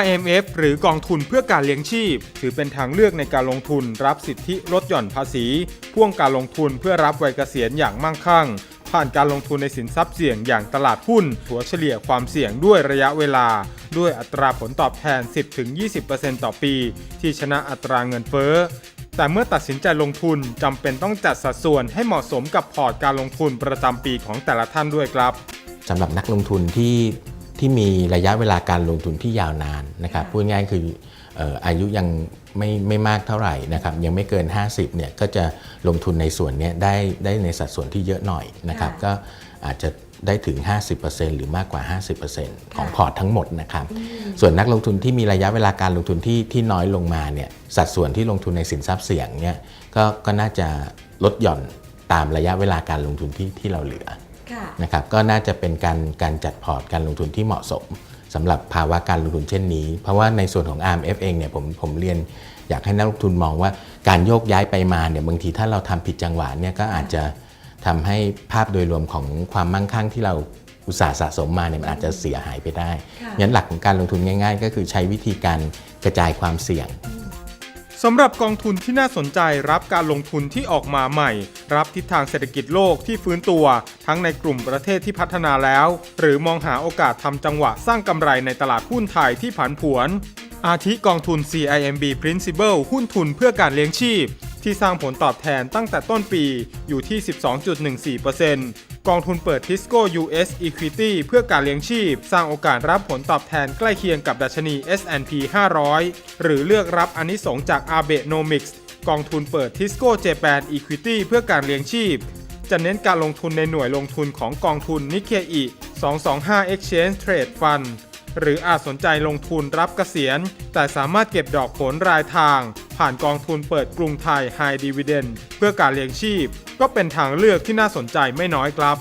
RMF หรือกองทุนเพื่อการเลี้ยงชีพ ถือเป็นทางเลือกในการลงทุนรับสิทธิลดหย่อนภาษี พ่วงการลงทุนเพื่อรับวัยเกษียณอย่างมั่งคั่ง ผ่านการลงทุนในสินทรัพย์เสี่ยงอย่างตลาดหุ้นถัวเฉลี่ยความเสี่ยงด้วยระยะเวลา ด้วยอัตราผลตอบแทน 10-20%ต่อปี ที่ชนะอัตราเงินเฟ้อแต่เมื่อตัดสินใจลงทุนจำเป็นต้องจัดสัดส่วนให้เหมาะสมกับพอร์ตการลงทุนประจำปีของแต่ละท่านด้วยครับสำหรับนักลงทุนที่ ที่มีระยะเวลาการลงทุนที่ยาวนานนะครับพูดง่ายๆคือเอ่ออายุยังไม่ไม่มากเท่าไหร่นะครับยังไม่เกิน 50เนี่ยก็จะลงทุนในส่วนเนี้ยได้ได้ในสัดส่วนที่เยอะหน่อยนะครับค่ะก็อาจจะได้ถึง 50%หรือมากกว่า 50%ของพอร์ตทั้งหมดนะครับ ส่วนนักลงทุนที่มีระยะเวลาการลงทุนที่ที่น้อยลงมาเนี่ยสัดส่วนที่ลงทุนในสินทรัพย์เสี่ยงเนี่ยก็ก็น่าจะลดหย่อนตามระยะเวลาการลงทุนที่ที่เราเหลือค่ะ นะครับก็น่าจะเป็นการการจัดพอร์ตการลงทุนที่เหมาะสมสำหรับภาวะการลงทุนเช่นนี้ เพราะว่าในส่วนของ RMF เองเนี่ยผมผมเรียนอยากให้นักลงทุนมองว่าการโยกย้ายไปมาเนี่ยบางทีถ้าเราทำผิดจังหวะเนี่ยก็อาจจะทำให้ภาพโดยรวมของความมั่งคั่งที่เราอุตสาห์สะสมมาเนี่ยมันอาจจะเสียหายไปได้ค่ะงั้นหลักของการลงทุนง่าย ๆ ก็คือใช้วิธีการกระจายความเสี่ยง สำหรับกองทุนที่น่าสนใจรับการลงทุนที่ออกมาใหม่ รับทิศทางเศรษฐกิจโลกที่ฟื้นตัว ทั้งในกลุ่มประเทศที่พัฒนาแล้ว หรือมองหาโอกาสทำจังหวะสร้างกำไรในตลาดหุ้นไทยที่ผันผวน อาทิกองทุน CIMB Principal หุ้นทุนเพื่อการเลี้ยงชีพ ที่สร้างผลตอบแทนตั้งแต่ต้นปีอยู่ที่ 12.14% กองทุนเปิด Tisco US Equity เพื่อการเลี้ยงชีพ สร้างโอกาสรับผลตอบแทนใกล้เคียงกับดัชนี S&P 500 หรือเลือกรับอนิสงจาก Abenomics กองทุนเปิด Tisco Japan Equity เพื่อการเลี้ยงชีพ จะเน้นการลงทุนในหน่วยลงทุนของกองทุน Nikkei 225 Exchange Trade Fund หรืออาจสนใจลงทุนรับเกษียณ แต่สามารถเก็บดอกผลรายทาง ผ่านกองทุนเปิดกรุงไทย High Dividend เพื่อการเลี้ยงชีพ ก็เป็นทางเลือกที่น่าสนใจไม่น้อยครับ